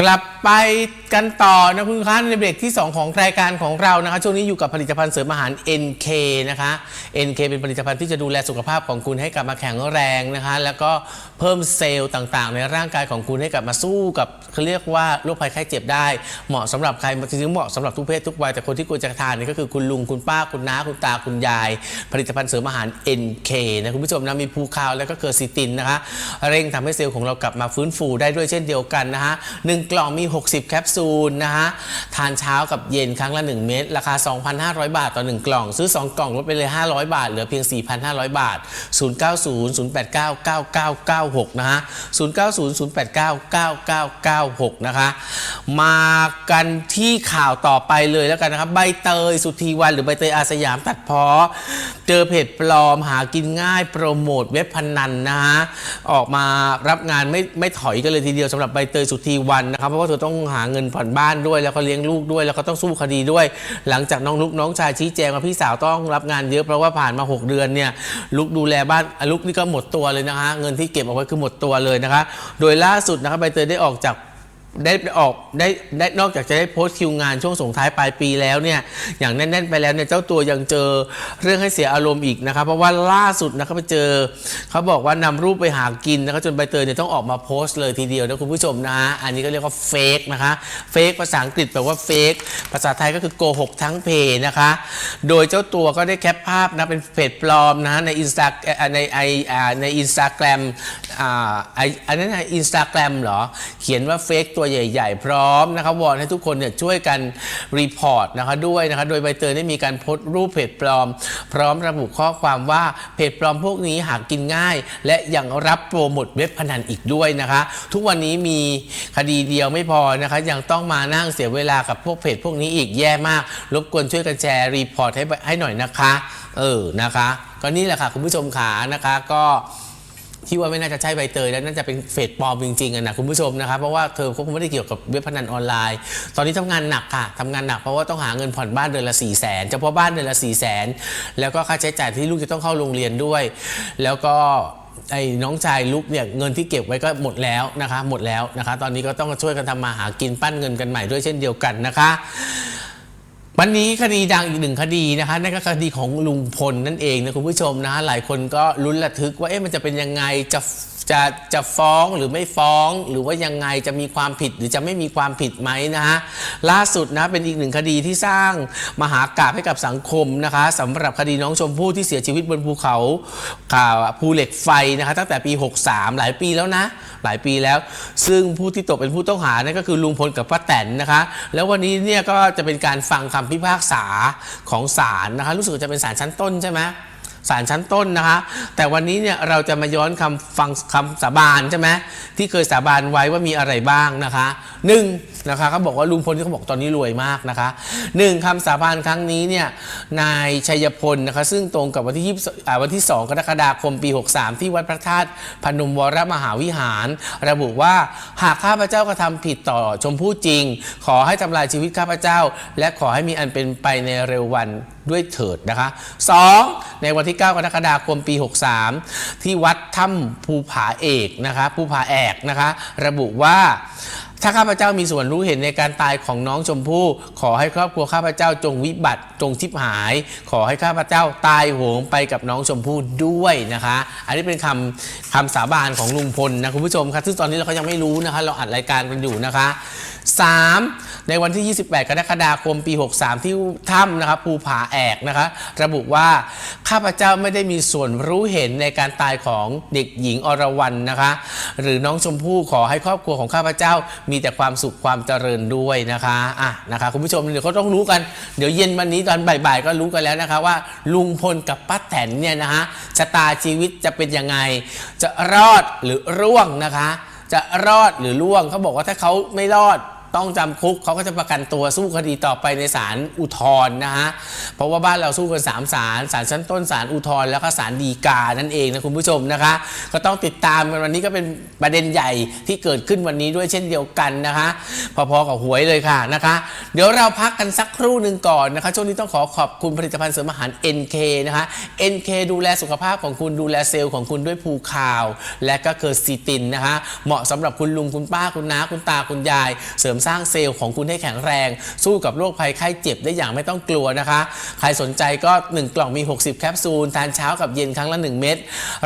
กลับไปกันต่อนะคุณผู้ชมในเบรกที่ 2 ของรายการของเรานะคะช่วงนี้อยู่กับผลิตภัณฑ์เสริมอาหาร NK นะคะ NK เป็นผลิตภัณฑ์ที่จะดูแลสุขภาพของคุณให้กลับมาแข็งแรงนะคะ แล้วก็เพิ่มเซลล์ต่างๆ ในร่างกายของคุณให้กลับมาสู้กับเขาเรียกว่าโรคภัยไข้เจ็บได้ เหมาะสำหรับใครจริงๆเหมาะสำหรับทุกเพศทุกวัยแต่คนที่ควรจะทานนี่ก็คือคุณลุงคุณป้าคุณน้าคุณตาคุณยาย ผลิตภัณฑ์เสริมอาหาร NK นะคุณผู้ชมนะมีภูคาวแล้วก็เคอร์ซิตินนะคะเร่งทำให้เซลล์ของเรากลับมาฟื้นฟูได้ด้วยเช่นเดียวกันนะคะหนึ่งกล่องมี 60 แคปซูลนะคะทานเช้ากับเย็นครั้งละ 1 เม็ดราคา 2,500 บาทต่อ 1 กล่อง ซื้อ 2 กล่องลดไปเลย 500 บาท เหลือเพียง 4,500 บาท 0900899996 นะฮะ 0900899996 นะคะ มากันที่ข่าวต่อไปเลยแล้วกันนะครับ ใบเตยสุธีวันหรือใบเตยอาสยามตัดเพาะเจอเพจปลอมหากินง่ายโปรโมทเว็บพนันนะฮะ ออกมารับงานไม่ไม่ถอยกันเลยทีเดียวสำหรับใบเตยสุธีวันนะครับเพราะว่าเธอต้องหาเงินผ่อนบ้านด้วย แล้วก็เลี้ยงลูกด้วย แล้วก็ต้องสู้คดีด้วย หลังจากน้องลุกน้องชายชี้แจงว่าพี่สาวต้องรับงานเยอะเพราะว่าผ่านมา 6 เดือนเนี่ยลุกดูแลบ้านลุกนี่ก็หมดตัวเลยนะคะเงินที่เก็บเอาไว้คือหมดตัวเลยนะคะ โดยล่าสุดนะครับใบเตยได้ออกจาก ได้ออกได้ได้นอกจากจะได้โพสต์คิวงานช่วงส่งท้ายปลายปีแล้วเนี่ยอย่างแน่น ๆ ไปแล้วเนี่ยเจ้าตัวยังเจอเรื่องให้เสียอารมณ์อีกนะครับเพราะว่าล่าสุดนะครับไปเจอเขาบอกว่านำรูปไปหากินนะครับจนใบเตยเนี่ยต้องออกมาโพสต์เลยทีเดียวนะคุณผู้ชมนะฮะอันนี้ก็เรียกว่าเฟกนะคะเฟกภาษาอังกฤษแปลว่าเฟกภาษาไทยก็คือโกหกทั้งเพนะคะโดยเจ้าตัวก็ได้แคปภาพนะเป็นเพจปลอมนะในอินสตาในไอในอินสตาแกรมอ่าไออันนั้นอินสตาแกรมเหรอเขียนว่าเฟกตัวใหญ่ ๆ พร้อมนะครับวอนให้ทุกคนเนี่ยช่วยกันรีพอร์ตนะคะด้วยนะคะโดยใบเตยได้มีการโพสต์รูปเพจปลอม พร้อมระบุข้อความว่าเพจปลอมพวกนี้หากินง่าย และยังรับโปรโมทเว็บพนันอีกด้วยนะคะ ทุกวันนี้มีคดีเดียวไม่พอนะคะยังต้องมานั่งเสียเวลากับพวกเพจพวกนี้อีกแย่มาก รบกวนช่วยกันแชร์รีพอร์ตให้ให้หน่อยนะคะ เออนะคะ ก็นี่แหละค่ะคุณผู้ชมขานะคะก็ ที่ว่าไม่น่าจะใช่ใบเตยแล้วน่าจะเป็นเฟซปลอมจริงๆอะนะคุณผู้ชมนะครับเพราะว่าเธอคงไม่ได้เกี่ยวกับเว็บพนันออนไลน์ ตอนนี้ทำงานหนักค่ะทำงานหนักเพราะว่าต้องหาเงินผ่อนบ้านเดือนละ4ี่แสนเฉพาะบ้านเดือนละ4ี่แสนแล้วก็ค่าใช้จ่ายที่ลูกจะต้องเข้าโรงเรียนด้วย แล้วก็ไอ้น้องชายลูกเนี่ยเงินที่เก็บไว้ก็หมดแล้วนะคะ หมดแล้วนะคะ ตอนนี้ก็ต้องช่วยกันทำมาหากินปั้นเงินกันใหม่ด้วยเช่นเดียวกันนะคะ วันนี้คดีดังอีกหนึ่งคดีนะคะนั่นก็คดีของลุงพลนั่นเองนะคุณผู้ชมนะหลายคนก็ลุ้นระทึกว่าเอ๊ะมันจะเป็นยังไงจะ จะจะฟ้องหรือไม่ฟ้องหรือว่ายังไงจะมีความผิดหรือจะไม่มีความผิดไหมนะฮะล่าสุดนะเป็นอีกหนึ่งคดีที่สร้างมหากาพย์ให้กับสังคมนะคะสำหรับคดีน้องชมพู่ที่เสียชีวิตบนภูเขาข่าวภูเหล็กไฟนะคะตั้งแต่ปี 63 หลายปีแล้วนะ หลายปีแล้ว ซึ่งผู้ที่ตกเป็นผู้ต้องหานั่นก็คือลุงพลกับป้าแตนนะคะ แล้ววันนี้เนี่ยก็จะเป็นการฟังคำพิพากษาของศาลนะคะ รู้สึกจะเป็นศาลชั้นต้นใช่ไหม ศาลชั้นต้นนะคะ แต่วันนี้เนี่ยเราจะมาย้อนคำฟังคำสาบานใช่ไหมที่เคยสาบานไว้ว่ามีอะไรบ้างนะคะห นะคะเขาบอกว่าลุงพลที่เขาบอกตอนนี้รวยมากนะคะหนึ่งคำสาบานครั้งนี้เนี่ยนายชัยพลนะคะซึ่งตรงกับวันที่20อ่วันที่ 2 กรกฎาคมปี 63 ที่วัดพระธาตุพนมวรมหาวิหาร ระบุว่าหากข้าพเจ้ากระทำผิดต่อชมพู่จริง ขอให้ทำลายชีวิตข้าพเจ้า และขอให้มีอันเป็นไปในเร็ววันด้วยเถิดนะคะ 2. ในวันที่ 9 กรกฎาคมปี 63 ที่วัดถ้ำภูผาเอกนะคะภูผาแอกนะคะ ระบุว่า ถ้าข้าพเจ้ามีส่วนรู้เห็นในการตายของน้องชมพู่ขอให้ครอบครัวข้าพเจ้าจงวิบัติจงชิบหาย ขอให้ข้าพเจ้าตายโหงไปกับน้องชมพู่ด้วยนะคะ อันนี้เป็นคำคำสาบานของลุงพลนะคุณผู้ชมครับซึ่งตอนนี้เราก็ยังไม่รู้นะคะ เราอัดรายการกันอยู่นะคะ 3. ในวันที่ 28 กรกฎาคมปี 63 ที่ถ้ำนะครับภูผาแอกนะคะระบุว่าข้าพเจ้าไม่ได้มีส่วนรู้เห็นในการตายของเด็กหญิงอรวรรณนะคะ หรือน้องชมพู่ขอให้ครอบครัวของข้าพเจ้ามีแต่ความสุขความเจริญด้วยนะคะอะนะคะคุณผู้ชมเดี๋ยวเขาต้องรู้กันเดี๋ยวเย็นวันนี้ตอนบ่ายๆก็รู้กันแล้วนะคะว่า ลุงพลกับป้าแตนเนี่ยนะคะชะตาชีวิตจะเป็นยังไง จะรอดหรือร่วงนะคะ จะรอดหรือล่วงเขาบอกว่าถ้าเขาไม่รอด ต้องจำคุกเขาก็จะประกันตัวสู้คดีต่อไปในศาลอุทธรณ์นะฮะเพราะว่าบ้านเราสู้กันสามศาลศาลชั้นต้นศาลอุทธรณ์แล้วก็ศาลฎีกานั่นเองนะคุณผู้ชมนะคะ ก็ต้องติดตามกันวันนี้ก็เป็นประเด็นใหญ่ที่เกิดขึ้นวันนี้ด้วยเช่นเดียวกันนะคะ พอๆกับหวยเลยค่ะนะคะ เดี๋ยวเราพักกันสักครู่หนึ่งก่อนนะคะช่วงนี้ต้องขอขอบคุณผลิตภัณฑ์เสริมอาหาร NK นะคะ NK ดูแลสุขภาพของคุณดูแลเซลล์ของคุณด้วยภูคาว และก็เกิร์ซีตินนะคะเหมาะสำหรับคุณลุงคุณป้าคุณน้าคุณตาคุณยาย เสริมสร้างเซลล์ของคุณให้แข็งแรง สู้กับโรคภัยไข้เจ็บได้อย่างไม่ต้องกลัวนะคะ ใครสนใจก็ 1 กล่องมี 60 แคปซูล ทานเช้ากับเย็นครั้งละ 1 เม็ด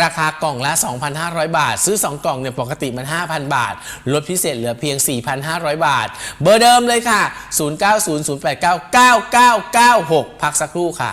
ราคากล่องละ 2,500 บาท ซื้อ 2 กล่องเนี่ยปกติมัน 5,000 บาท ลดพิเศษเหลือเพียง 4,500 บาท เบอร์เดิมเลยค่ะ 0900899996 พักสักครู่ค่ะ